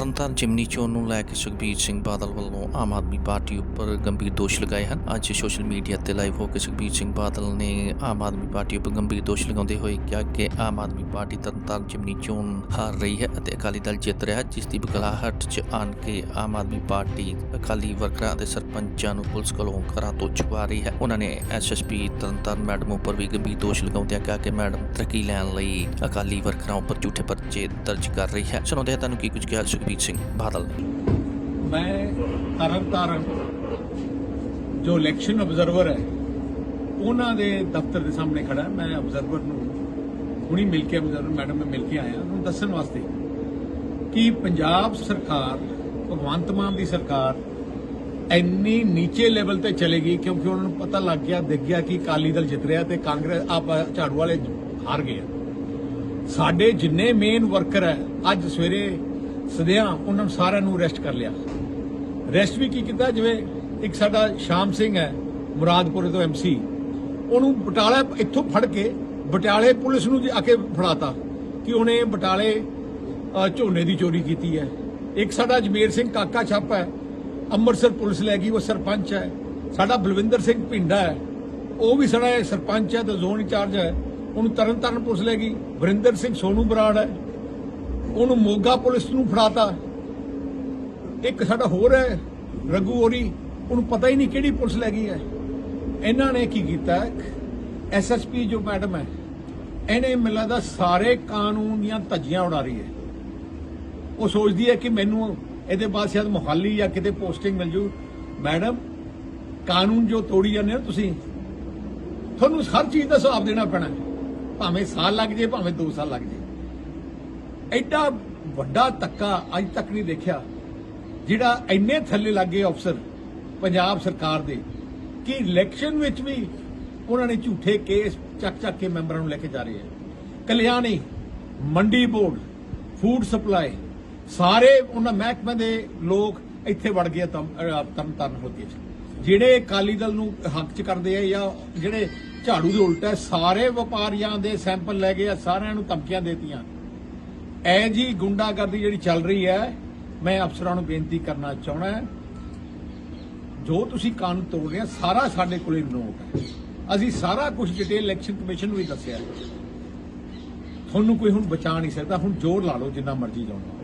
ਤਰਨਤਾਰਨ ਜਿਮਨੀ ਚੋਣ ਨੂੰ ਲੈ ਕੇ ਸੁਖਬੀਰ ਸਿੰਘ ਬਾਦਲ ਵੱਲੋਂ ਆਮ ਆਦਮੀ ਪਾਰਟੀ ਉੱਪਰ ਗੰਭੀਰ ਦੋਸ਼ ਲਗਾਏ ਹਨ। ਅੱਜ ਸੋਸ਼ਲ ਮੀਡੀਆ ਤੇ ਲਾਈਵ ਹੋ ਕੇ ਸੁਖਬੀਰ ਸਿੰਘ ਬਾਦਲ ਨੇ ਆਮ ਆਦਮੀ ਪਾਰਟੀ ਉੱਪਰ ਗੰਭੀਰ ਦੋਸ਼ ਲਗਾਉਂਦੇ ਹੋਏ ਕਿਹਾ ਕਿ ਆਮ ਆਦਮੀ ਪਾਰਟੀ ਤਰਨਤਾਰਨ ਜਿਮਨੀ ਚੋਣ ਹਾਰ ਰਹੀ ਹੈ ਅਤੇ ਅਕਾਲੀ ਦਲ ਜਿੱਤ ਰਿਹਾ ਜਿਸ ਦੀ ਬਗਲਾਹਟ 'ਚ ਆਣ ਕੇ ਆਮ ਆਦਮੀ ਪਾਰਟੀ ਅਕਾਲੀ ਵਰਕਰਾਂ ਅਤੇ ਸਰਪੰਚਾਂ ਨੂੰ ਪੁਲਿਸ ਕੋਲੋਂ ਘਰਾਂ ਤੋਂ ਛੁਪਾ ਰਹੀ ਹੈ। ਉਹਨਾਂ ਨੇ ਐਸਐਸਪੀ ਤਰਨਤਾਰਨ ਮੈਡਮ ਉੱਪਰ ਵੀ ਗੰਭੀਰ ਦੋਸ਼ ਲਗਾਉਂਦਿਆਂ ਕਿਹਾ ਕਿ ਮੈਡਮ ਤਰੱਕੀ ਲੈਣ ਲਈ ਅਕਾਲੀ ਵਰਕਰਾਂ ਉੱਪਰ ਝੂਠੇ ਪਰਚੇ ਦਰਜ ਕਰ ਰਹੀ ਹੈ। ਸੁਣਾਉਂਦੇ ਤੁਹਾਨੂੰ ਕੀ ਕੁਝ ਕਿਹਾ ਸੁਖਬੀਰ ਸਿੰਘ ਬਾਦਲ ਨੇ। ਮੈਂ ਤਰਨ ਤਾਰਨ ਜੋ ਇਲੈਕਸ਼ਨ ਆਬਜ਼ਰਵਰ ਹੈ, ਉਹਨਾਂ ਦੇ ਦਫ਼ਤਰ ਦੇ ਸਾਹਮਣੇ ਖੜਾ ਮੈਂ ਆਬਜ਼ਰਵਰ ਨੂੰ ਹੁਣੀ ਮਿਲ ਕੇ ਆਬਜ਼ਰਵਰ ਮੈਡਮ ਨੂੰ ਮਿਲ ਕੇ ਆਇਆ, ਉਹਨੂੰ ਦੱਸਣ ਵਾਸਤੇ ਕਿ ਪੰਜਾਬ ਸਰਕਾਰ, ਭਗਵੰਤ ਮਾਨ ਦੀ ਸਰਕਾਰ ਇੰਨੀ ਨੀਚੇ ਲੈਵਲ ਤੇ ਚਲੇਗੀ ਕਿਉਂਕਿ ਉਹਨਾਂ ਨੂੰ ਪਤਾ ਲੱਗ ਗਿਆ, ਦਿਖ ਗਿਆ ਕਿ ਅਕਾਲੀ ਦਲ ਜਿੱਤ ਰਿਹਾ ਤੇ ਕਾਂਗਰਸ, ਆਪ ਝਾੜੂ ਵਾਲੇ ਹਾਰ ਗਏ ਸਾਡੇ ਜਿੰਨੇ ਮੇਨ ਵਰਕਰ ਹੈ, ਅੱਜ ਸਵੇਰੇ ਸਦਿਆਂ ਉਹਨਾਂ ਨੂੰ ਸਾਰਿਆਂ ਨੂੰ ਅਰੈਸਟ ਕਰ ਲਿਆ। ਅਰੈਸਟ ਵੀ ਕੀ ਕੀਤਾ? ਜਿਵੇਂ ਇੱਕ ਸਾਡਾ ਸ਼ਾਮ ਸਿੰਘ ਹੈ, ਮੁਰਾਦਪੁਰ ਤੋਂ ਐਮਸੀ ਉਹਨੂੰ ਬਟਾਲਾ ਇੱਥੋਂ ਫੜ ਕੇ ਬਟਾਲੇ ਪੁਲਿਸ ਨੂੰ ਆ ਕੇ ਫੜਾਤਾ ਕਿ ਉਹਨੇ ਬਟਾਲੇ ਝੋਨੇ ਦੀ ਚੋਰੀ ਕੀਤੀ ਹੈ। ਇੱਕ ਸਾਡਾ ਜਮੇਰ ਸਿੰਘ ਕਾਕਾ ਛਾਪਾ ਹੈ, ਅੰਮ੍ਰਿਤਸਰ ਪੁਲਿਸ ਲੈ ਗਈ, ਉਹ ਸਰਪੰਚ ਹੈ। ਸਾਡਾ ਬਲਵਿੰਦਰ ਸਿੰਘ ਪਿੰਡਾ ਹੈ, ਉਹ ਵੀ ਸਾਡਾ ਸਰਪੰਚ ਹੈ ਤੇ ਜ਼ੋਨ ਇੰਚਾਰਜ ਹੈ। ਉਹਨੂੰ ਤਰਨਤਾਰਨ ਪੁਲਿਸ ਲੈ ਗਈ। ਵਰਿੰਦਰ ਸਿੰਘ ਸੋਨੂ ਬਰਾੜ ਹੈ। ਉਹਨੂੰ ਮੋਗਾ ਪੁਲਿਸ ਨੂੰ ਫੜਾਤਾ। ਇੱਕ ਸਾਡਾ ਹੋਰ ਹੈ, ਰਘੂ ਹੋਰੀ, ਉਹਨੂੰ ਪਤਾ ਹੀ ਨਹੀਂ ਕਿਹੜੀ ਪੁਲਿਸ ਲੈ ਗਈ ਹੈ। ਇਹਨਾਂ ਨੇ ਕੀ ਕੀਤਾ? ਐਸਐਸਪੀ ਜੋ ਮੈਡਮ ਹੈ, ਇਹਨੇ ਮੈਨੂੰ ਲੱਗਦਾ ਸਾਰੇ ਕਾਨੂੰਨ ਦੀਆਂ ਧੱਜੀਆਂ ਉਡਾ ਰਹੀ ਹੈ। ਉਹ ਸੋਚਦੀ ਹੈ ਕਿ ਮੈਨੂੰ ਇਹਦੇ ਬਾਅਦ ਸ਼ਾਇਦ ਮੁਹਾਲੀ ਜਾਂ ਕਿਤੇ ਪੋਸਟਿੰਗ ਮਿਲ ਜੂ। ਮੈਡਮ, ਕਾਨੂੰਨ ਜੋ ਤੋੜੀ ਜਾਂਦੇ ਹੋ ਤੁਸੀਂ, ਤੁਹਾਨੂੰ ਹਰ ਚੀਜ਼ ਦਾ ਹਿਸਾਬ ਦੇਣਾ ਪੈਣਾ। ਭਾਵੇਂ ਸਾਲ ਲੱਗ ਜੇ ਭਾਵੇਂ 2 ਸਾਲ ਲੱਗ ਜੇ ਐਡਾ ਵੱਡਾ ਤੱਕਾ ਅੱਜ ਤੱਕ ਨਹੀਂ ਦੇਖਿਆ, ਜਿਹੜਾ ਇੰਨੇ ਥੱਲੇ ਲੱਗੇ ਅਫਸਰ ਪੰਜਾਬ ਸਰਕਾਰ ਦੇ, ਕਿ ਇਲੈਕਸ਼ਨ ਵਿੱਚ ਵੀ ਉਹਨਾਂ ਨੇ ਝੂਠੇ ਕੇਸ ਚੱਕ ਚੱਕ ਕੇ ਮੈਂਬਰਾਂ ਨੂੰ ਲੈ ਕੇ ਜਾ ਰਹੇ ਹੈ ਕਲਿਆਣੀ, ਮੰਡੀ ਬੋਰਡ, ਫੂਡ ਸਪਲਾਈ, ਸਾਰੇ ਉਹਨਾਂ ਮਹਿਕਮੇ ਦੇ ਲੋਕ ਇੱਥੇ ਵੜ ਗਏ ਤਮ ਤਰਨ ਤਾਰਨ ਹੋਤੀ ਜਿਹੜੇ ਅਕਾਲੀ ਦਲ ਨੂੰ ਹੱਕ ਚ ਕਰਦੇ ਆ ਜਾਂ ਜਿਹੜੇ ਝਾੜੂ ਦੇ ਉਲਟ ਹੈ, ਸਾਰੇ ਵਪਾਰੀਆਂ ਦੇ ਸੈਂਪਲ ਲੈ ਗਏ ਆ, ਸਾਰਿਆਂ ਨੂੰ ਧਮਕੀਆਂ ਦੇਤੀਆਂ। ਐ ਜੀ ਗੁੰਡਾਗਰਦੀ ਜਿਹੜੀ ਚੱਲ ਰਹੀ ਹੈ, ਮੈਂ ਅਫਸਰਾਂ ਨੂੰ ਬੇਨਤੀ ਕਰਨਾ ਚਾਹਣਾ ਜੋ ਤੁਸੀਂ ਕਾਨੂੰਨ ਤੋੜ ਰਹੇ ਆ ਸਾਰਾ ਸਾਡੇ ਕੋਲੇ ਨੋਟ ਹੈ। ਅਸੀਂ ਸਾਰਾ ਕੁਝ ਡਿਟੇਲ ਇਲੈਕਸ਼ਨ ਕਮਿਸ਼ਨ ਨੂੰ ਵੀ ਦੱਸਿਆ ਤੁਹਾਨੂੰ ਕੋਈ ਹੁਣ ਬਚਾ ਨਹੀਂ ਸਕਦਾ, ਹੁਣ ਜ਼ੋਰ ਲਾ ਲਓ ਜਿੰਨਾ ਮਰਜ਼ੀ ਲਾਉਣਾ